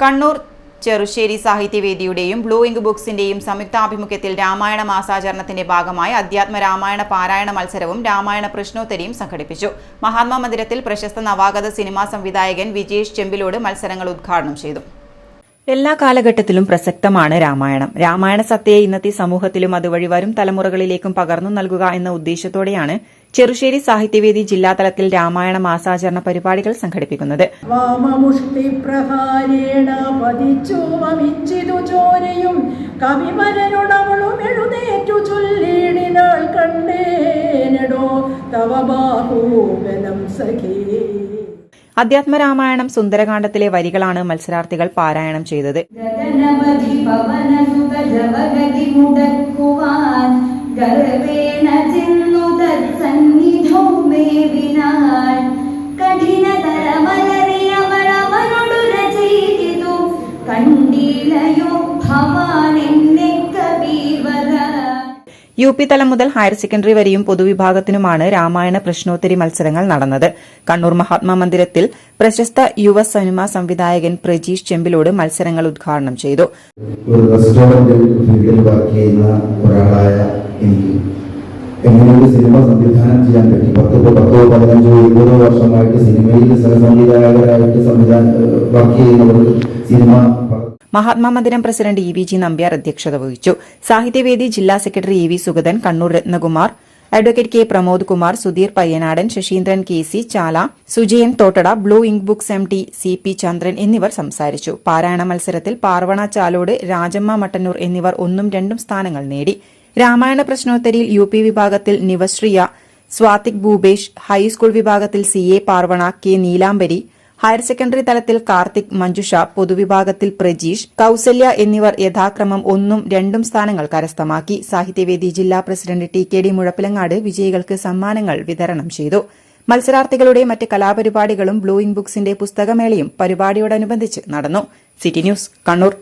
കണ്ണൂർ ചെറുശ്ശേരി സാഹിത്യവേദിയുടെയും blue ink ബുക്സിന്റെയും സംയുക്താഭിമുഖ്യത്തിൽ രാമായണ മാസാചരണത്തിന്റെ ഭാഗമായി അധ്യാത്മ രാമായണ പാരായണ മത്സരവും രാമായണ പ്രശ്നോത്തരിയും സംഘടിപ്പിച്ചു. മഹാത്മാ മന്ദിരത്തിൽ പ്രശസ്ത നവാഗത സിനിമാ സംവിധായകൻ വിജേഷ് ചെമ്പിലോട് മത്സരങ്ങൾ ഉദ്ഘാടനം ചെയ്തു. എല്ലാ കാലഘട്ടത്തിലും പ്രസക്തമാണ് രാമായണം. രാമായണ സത്യയെ ഇന്നത്തെ സമൂഹത്തിലും അതുവഴി വരും തലമുറകളിലേക്കും പകർന്നു നൽകുക എന്ന ഉദ്ദേശത്തോടെയാണ് ചെറുശ്ശേരി സാഹിത്യവേദി ജില്ലാതലത്തിൽ രാമായണ മാസാചരണ പരിപാടികൾ സംഘടിപ്പിക്കുന്നത്. സഖേ. അധ്യാത്മരാമായണം സുന്ദരകാന്ഡത്തിലെ വരികളാണ് മത്സരാർത്ഥികൾ പാരായണം ചെയ്തത്. കണ്ടിലയോ പവനസുത യു പി തലം മുതൽ ഹയർ സെക്കൻഡറി വരെയും പൊതുവിഭാഗത്തിനുമാണ് രാമായണ പ്രശ്നോത്തരി മത്സരങ്ങൾ നടന്നത്. കണ്ണൂർ മഹാത്മാ മന്ദിരത്തിൽ പ്രശസ്ത യുവ സിനിമാ സംവിധായകൻ പ്രജീഷ് ചെമ്പിലോട് മത്സരങ്ങൾ ഉദ്ഘാടനം ചെയ്തു. ഒരു റെസ്റ്റോറന്റിൽ വർക്ക് ചെയ്യുന്ന ഒരാളായ എനിക്ക്. എങ്ങനെ സിനിമ സംവിധാനം ചെയ്യാൻ പറ്റി? പത്തോ പത്തോ പതിനഞ്ചോ ഇരുപതോ വർഷമായിട്ട് സിനിമയിൽ സഹസംവിധായകരായിട്ട് സംവിധാന വർക്ക് ചെയ്യുന്നവർക്ക് cinema Mahatma Mandiram president E V G Nambiar അധ്യക്ഷത വഹിച്ചു. സാഹിത്യവേദി ജില്ലാ secretary E V Sugathan Kannur Ratnakumar advocate K Pramod Kumar Sudheer Payyanadan Sasheendran K C Chala Sujayan Thottada blue ink books M T C P Chandran എന്നിവർ സംസാരിച്ചു. പാരായണ മത്സരത്തിൽ പാർവണ ചാലോട് രാജമ്മ മട്ടന്നൂർ എന്നിവർ ഒന്നും രണ്ടും സ്ഥാനങ്ങൾ നേടി. രാമായണ പ്രശ്നോത്തരിയിൽ യു പി വിഭാഗത്തിൽ നിവശ്രിയ സ്വാതിക് ഭൂപേഷ് ഹൈസ്കൂൾ വിഭാഗത്തിൽ C A Parvana K Neelambari higher secondary തലത്തിൽ കാർത്തിക് മഞ്ജുഷ പൊതുവിഭാഗത്തിൽ പ്രജീഷ് കൌസല്യ എന്നിവർ യഥാക്രമം ഒന്നും രണ്ടും സ്ഥാനങ്ങൾ കരസ്ഥമാക്കി. സാഹിത്യവേദി ജില്ലാ president T K D Muzhappilangad വിജയികൾക്ക് സമ്മാനങ്ങൾ വിതരണം ചെയ്തു. മത്സരാർത്ഥികളുടെ മറ്റ് കലാപരിപാടികളും ബ്ലൂയിംഗ് ബുക്സിന്റെ പുസ്തകമേളയും പരിപാടിയോടനുബന്ധിച്ച് നടന്നു. City news Kannur.